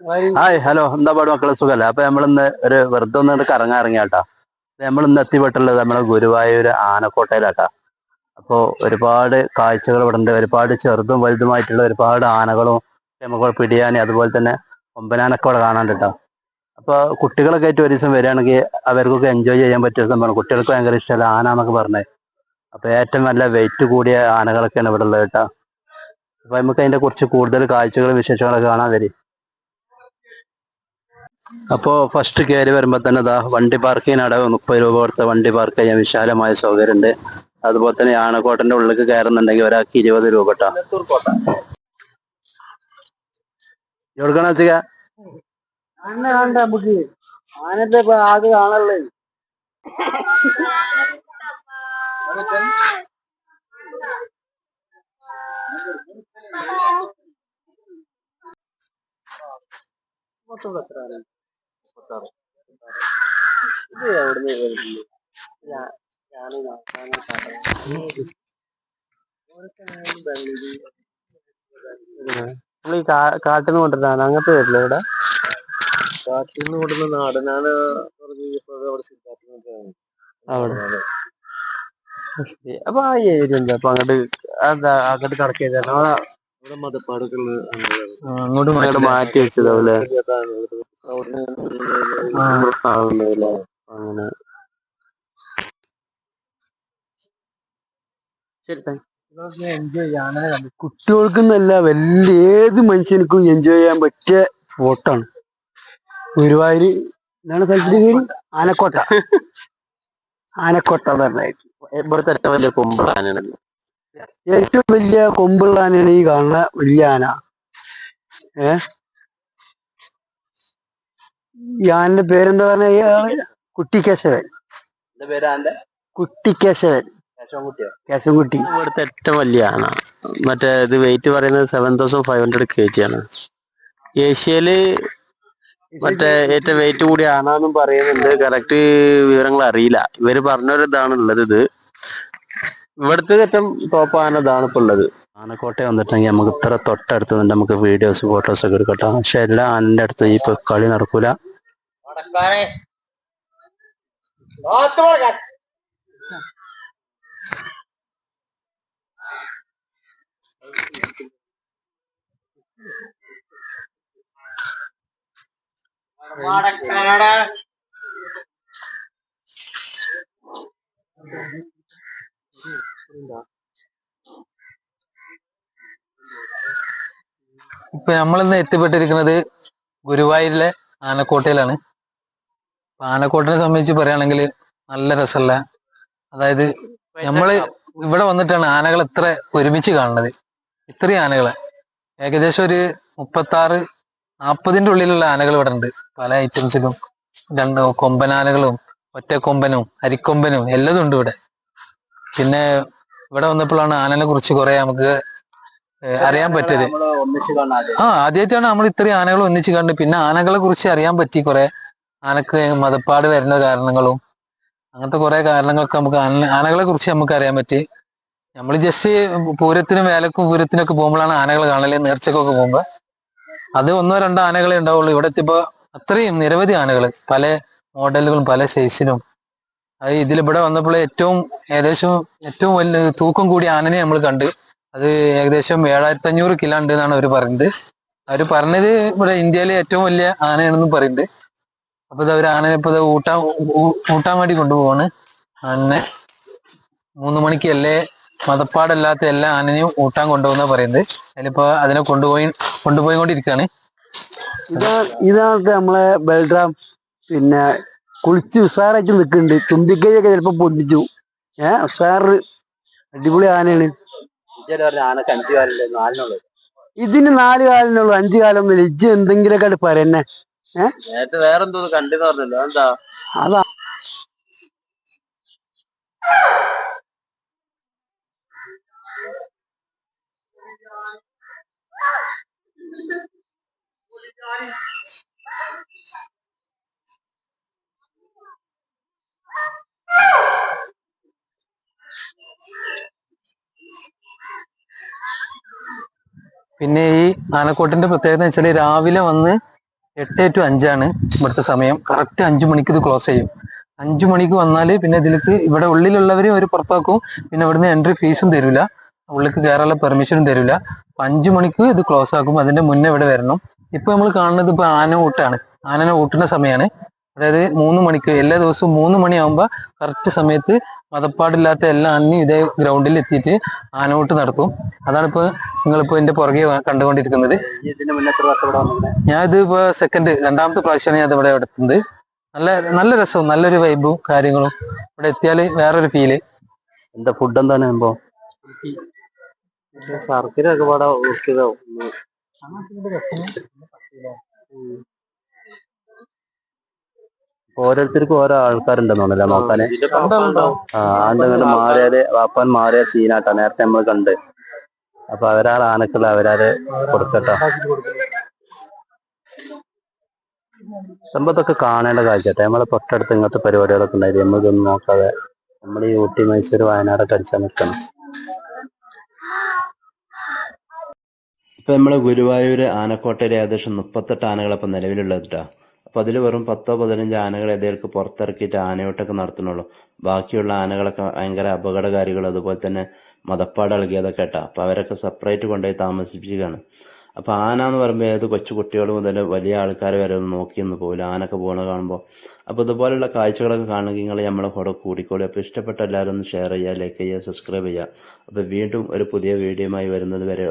Hi hello എന്താ പാട് മക്കളെ? സുഖല്ലേ? അപ്പൊ നമ്മളിന്ന് ഒരു വെറുതെ ഒന്ന് കറങ്ങാൻ ഇറങ്ങിയാട്ടാ നമ്മൾ ഇന്ന് എത്തിപ്പെട്ടുള്ളത് നമ്മളെ ഗുരുവായൂർ ആനക്കോട്ടയിലാട്ടാ. അപ്പോ ഒരുപാട് കാഴ്ചകൾ ഇവിടെ ഉണ്ട് ഒരുപാട് ചെറുതും വലുതുമായിട്ടുള്ള ഒരുപാട് ആനകളും നമുക്ക് പിടിയാനി അതുപോലെ തന്നെ ഒമ്പനാനൊക്കെ ഇവിടെ കാണാണ്ട് കേട്ടോ അപ്പൊ കുട്ടികളൊക്കെ ആയിട്ട് ഒരു ദിവസം വരികയാണെങ്കിൽ അവർക്കൊക്കെ എൻജോയ് ചെയ്യാൻ പറ്റിയ സംഭവമാണ് കുട്ടികൾക്ക് ഭയങ്കര ഇഷ്ടമല്ല ആന എന്നൊക്കെ പറഞ്ഞത് അപ്പൊ ഏറ്റവും നല്ല വെയിറ്റ് കൂടിയ ആനകളൊക്കെയാണ് ഇവിടെ ഉള്ളത് കേട്ടോ അപ്പൊ നമുക്ക് അതിന്റെ കുറച്ച് കൂടുതൽ കാഴ്ചകളും വിശേഷങ്ങളൊക്കെ കാണാൻ വരും. അപ്പോ ഫസ്റ്റ് കയറി വരുമ്പോ തന്നെ ദാ വണ്ടി പാർക്കിങ്ങിന് അടവ് മുപ്പത് രൂപ കൊടുത്ത വണ്ടി പാർക്ക് ചെയ്യാൻ വിശാലമായ സൗകര്യം ഉണ്ട് അതുപോലെ തന്നെ ആണക്കോട്ടന്റെ ഉള്ളിലേക്ക് കയറുന്നുണ്ടെങ്കിൽ ഒരാൾക്ക് ഇരുപത് രൂപ കേട്ടോ. എവിടുക്കാണ് വെച്ചാ ആന കാണണ്ട നമുക്ക് ആനത്തെ ഇപ്പൊ ആദ്യം കാണുള്ളേ ഇത് എവിടുന്ന് നമ്മൾ ഈ കാട്ടിൽ നിന്ന് അങ്ങനത്തെ വരില്ല ഇവിടെ? കാട്ടിന്ന് നിന്ന് കൊണ്ടുവന്ന നാടനാണ് അവിടെ. അപ്പൊ ആ ഏരിയ എന്താ അപ്പൊ അങ്ങോട്ട് എന്താ അങ്ങോട്ട് മതപ്പാടുകൾ അങ്ങോട്ട് മാറ്റി വെച്ചതാവൂലേ അങ്ങനെ. ശരി എൻജോയ് ചെയ്യാൻ കുട്ടികൾക്കെന്നല്ല വലിയ ഏത് മനുഷ്യർക്കും എൻജോയ് ചെയ്യാൻ പറ്റിയ ഫോട്ടോ ആണ്. ഗുരുവായൂര് എന്താണ് സ്ഥലത്തിന്റെ പേര്? ആനക്കോട്ട. ആനക്കോട്ട. ഇവിടുത്തെ ഏറ്റവും വലിയ കൊമ്പാനാണല്ലോ ഏറ്റവും വലിയ കൊമ്പുള്ള ആനയാണ് ഈ കാണുന്ന വലിയ ആന. ഏ? ആനന്റെ പേരെന്താ പറഞ്ഞ? കുട്ടി കുട്ടിക്കേശവൻ. കുട്ടി കേശവൻ ആന്റെ കുട്ടിക്കേശവൻ. കേശവൻകുട്ടി. ഇവിടുത്തെ ഏറ്റവും വലിയ ആന മറ്റേ ഇത് വെയിറ്റ് പറയുന്നത് seven thousand five hundred K G ആണ്. ഏഷ്യയിൽ മറ്റേ ഏറ്റവും വെയിറ്റ് കൂടി ആണെന്നും പറയുന്നുണ്ട്. കറക്റ്റ് വിവരങ്ങൾ അറിയില്ല. ഇവർ പറഞ്ഞൊരിതാണ് ഉള്ളത് ഇത്. ഇവിടുത്തെ ഏറ്റവും ടോപ്പ് ആന ഇതാണ് ഇപ്പൊ ഉള്ളത്. ആനക്കോട്ട വന്നിട്ടുണ്ടെങ്കിൽ നമുക്ക് ഇത്ര തൊട്ടടുത്ത് നമുക്ക് വീഡിയോസ് ഫോട്ടോസ് ഒക്കെ എടുക്കട്ടോ പക്ഷെ എല്ലാ ആനന്റെ അടുത്ത് ഈ ഇപ്പൊ കളി നടക്കൂല. ഇപ്പൊ നമ്മളിന്ന് എത്തിപ്പെട്ടിരിക്കുന്നത് ഗുരുവായൂരിലെ ആനക്കോട്ടയിലാണ്. ആനക്കോട്ടിനെ സംബന്ധിച്ച് പറയുകയാണെങ്കിൽ നല്ല രസമല്ല. അതായത് നമ്മൾ ഇവിടെ വന്നിട്ടാണ് ആനകൾ ഇത്ര ഒരുമിച്ച് കാണുന്നത്. ഇത്രയും ആനകളെ. ഏകദേശം ഒരു മുപ്പത്തി ആറ് നാൽപ്പതിന്റെ ഉള്ളിലുള്ള ആനകൾ ഇവിടെ ഉണ്ട്. പല ഐറ്റംസിലും. രണ്ട് കൊമ്പനാനകളും ഒറ്റക്കൊമ്പനും അരിക്കൊമ്പനും എല്ലതും ഉണ്ട് ഇവിടെ. പിന്നെ ഇവിടെ വന്നപ്പോഴാണ് ആനനെ കുറിച്ച് കുറെ നമുക്ക് അറിയാൻ പറ്റിയത്. ആ ആദ്യമായിട്ടാണ് നമ്മൾ ഇത്രയും ആനകൾ ഒന്നിച്ച് കണ്ടത് പിന്നെ ആനകളെ കുറിച്ച് അറിയാൻ പറ്റി കുറെ. ആനക്ക് മതപ്പാട് വരുന്ന കാരണങ്ങളും അങ്ങനത്തെ കുറെ കാരണങ്ങളൊക്കെ നമുക്ക് ആന ആനകളെ കുറിച്ച് നമുക്ക് അറിയാൻ പറ്റി. നമ്മൾ ജസ്റ്റ് പൂരത്തിനും വേലക്കും പൂരത്തിനൊക്കെ പോകുമ്പോഴാണ് ആനകൾ കാണൽ നേർച്ചക്കൊക്കെ പോകുമ്പോ. അത് ഒന്നോ രണ്ടോ ആനകളെ ഉണ്ടാവുള്ളൂ. ഇവിടെ എത്തിയപ്പോ അത്രയും നിരവധി ആനകൾ പല മോഡലുകളും പല സൈസിലും അത് ഇതിലിവിടെ വന്നപ്പോൾ ഏറ്റവും ഏകദേശം ഏറ്റവും വലിയ തൂക്കം കൂടിയ ആനനെ നമ്മൾ കണ്ട്. അത് ഏകദേശം ഏഴായിരത്തി അഞ്ഞൂറ് കിലോ ഉണ്ട് എന്നാണ് അവർ പറയുന്നത് അവർ പറഞ്ഞത് ഇവിടെ ഇന്ത്യയിലെ ഏറ്റവും വലിയ ആനയാണെന്നും പറയുന്നുണ്ട്. അപ്പൊ ഇത് അവർ ആനനെ ഇപ്പൊ ഊട്ടാൻ ഊട്ടാൻ വേണ്ടി കൊണ്ടുപോവാണ്. ആനനെ മൂന്ന് മണിക്ക് അല്ലേ മതപ്പാടല്ലാത്ത എല്ലാ ആനനെയും ഊട്ടാൻ കൊണ്ടുപോകുന്ന പറയുന്നത്. അതിലിപ്പോ അതിനെ കൊണ്ടുപോയി കൊണ്ടുപോയിക്കൊണ്ടിരിക്കുകയാണ് ഇതാ ഇതാണ് നമ്മളെ ബൽറാം പിന്നെ കുളിച്ച് ഉഷാറായിട്ട് നിൽക്കുന്നുണ്ട് തുമ്പിക്കൈയൊക്കെ ചിലപ്പോ പൊന്തിച്ചു. ഏ ഉഷാറ് അടിപൊളി ആനയാണ്. ആനക്ക് അഞ്ചു കാലില്ല നാലിനുള്ളത്. ഇതിന് നാല് കാലിനുള്ളൂ അഞ്ചു കാലം ഇജ്ജ് എന്തെങ്കിലുമൊക്കെ പറയുന്നേ. നേരത്തെ വേറെന്തോ കണ്ടെന്ന് പറഞ്ഞല്ലോ. എന്താ അതാ. പിന്നെ ഈ ആനക്കോട്ടിന്റെ പ്രത്യേകത വെച്ചാൽ രാവിലെ വന്ന് എട്ട് ടു അഞ്ചാണ് ഇവിടുത്തെ സമയം. കറക്റ്റ് അഞ്ചു മണിക്ക് ഇത് ക്ലോസ് ചെയ്യും. അഞ്ചു മണിക്ക് വന്നാൽ പിന്നെ ഇതിലേക്ക് ഇവിടെ ഉള്ളിലുള്ളവരെയും അവർ പുറത്താക്കും. പിന്നെ ഇവിടുന്ന് എൻട്രി ഫീസും തരില്ല ഉള്ളിലേക്ക് കയറാനുള്ള പെർമിഷനും തരില്ല അപ്പം അഞ്ചു മണിക്ക് ഇത് ക്ലോസ് ആക്കും. അതിന്റെ മുന്നേ ഇവിടെ വരണം. ഇപ്പോൾ നമ്മൾ കാണുന്നത് ഇപ്പോൾ ആന ഊട്ടാണ്. ആനനെ ഊട്ടുന്ന സമയമാണ് അതായത് മൂന്ന് മണിക്ക് എല്ലാ ദിവസവും മൂന്ന് മണിയാകുമ്പോൾ കറക്റ്റ് സമയത്ത് മതപ്പാടില്ലാത്ത എല്ലാ അന്നും ഇതേ ഗ്രൗണ്ടിൽ എത്തിയിട്ട് ആനോട്ട് നടത്തും. അതാണ് ഇപ്പൊ നിങ്ങളിപ്പോ എന്റെ പുറകെ കണ്ടുകൊണ്ടിരിക്കുന്നത്? ഞാൻ ഇത് ഇപ്പൊ സെക്കൻഡ് രണ്ടാമത്തെ പ്രാവശ്യമാണ് ഞാൻ ഇവിടെ എടുത്തത് നല്ല നല്ല രസവും നല്ലൊരു വൈബും കാര്യങ്ങളും ഇവിടെ എത്തിയാൽ വേറൊരു ഫീൽ എന്താ ഫുഡ് എന്താണ് സംഭവം ശർക്കര ഒക്കെ പാടാ ഓരോരുത്തർക്കും ഓരോ ആൾക്കാരുണ്ടെന്നുണ്ടല്ലോ നോക്കാന്. ആ ആണ്ട് ഇങ്ങോട്ട് മാറിയാൽ വാപ്പാൻ മാറിയ സീനാട്ടാ. നേരത്തെ നമ്മൾ കണ്ട്. അപ്പൊ അവരാൾ ആനക്കുള്ള അവരാര് കൊടുക്കട്ടോ. സംഭവത്തൊക്കെ കാണേണ്ട കാഴ്ചട്ടെ നമ്മളെ തൊട്ടടുത്ത് ഇങ്ങനത്തെ പരിപാടികളൊക്കെ ഉണ്ടായിരുന്നു നമ്മളിതൊന്നും നോക്കാതെ നമ്മൾ ഈ ഊട്ടി മൈസൂർ വയനാടൊക്കെ അടിച്ചാൽ നിൽക്കണം ഇപ്പൊ നമ്മൾ ഗുരുവായൂർ ആനക്കോട്ടയിൽ ഏകദേശം മുപ്പത്തെട്ട് ആനകളപ്പം ഇപ്പൊ നിലവിലുള്ളത് കേട്ടോ അപ്പൊ അതിൽ വെറും പത്തോ പതിനഞ്ചോ ആനകൾ ഏതൊക്കെ പുറത്തിറക്കിയിട്ട് ആനയോട്ടൊക്കെ നടത്തുന്നുള്ളൂ. ബാക്കിയുള്ള ആനകളൊക്കെ ഭയങ്കര അപകടകാരികൾ അതുപോലെ തന്നെ മതപ്പാട് ഇളകിയതൊക്കെ കേട്ടോ. അപ്പൊ അവരൊക്കെ സെപ്പറേറ്റ് കൊണ്ടുപോയി താമസിപ്പിക്കുകയാണ് അപ്പൊ ആന എന്ന് പറയുമ്പോൾ ഏത് കൊച്ചു കുട്ടികൾ മുതൽ വലിയ ആൾക്കാർ വരെ ഒന്ന് നോക്കി നിന്ന് പോകില്ല ആനൊക്കെ പോകുന്നത് കാണുമ്പോൾ അപ്പോൾ ഇതുപോലുള്ള കാഴ്ചകളൊക്കെ കാണണമെങ്കിൽ നിങ്ങൾ നമ്മളെ കൂടെ കൂടിക്കോളി. അപ്പോൾ ഇഷ്ടപ്പെട്ട എല്ലാവരും ഒന്ന് ഷെയർ ചെയ്യുക ലൈക്ക് ചെയ്യുക സബ്സ്ക്രൈബ് ചെയ്യുക. അപ്പോൾ വീണ്ടും ഒരു പുതിയ വീഡിയോയുമായി വരുന്നത് വരെ.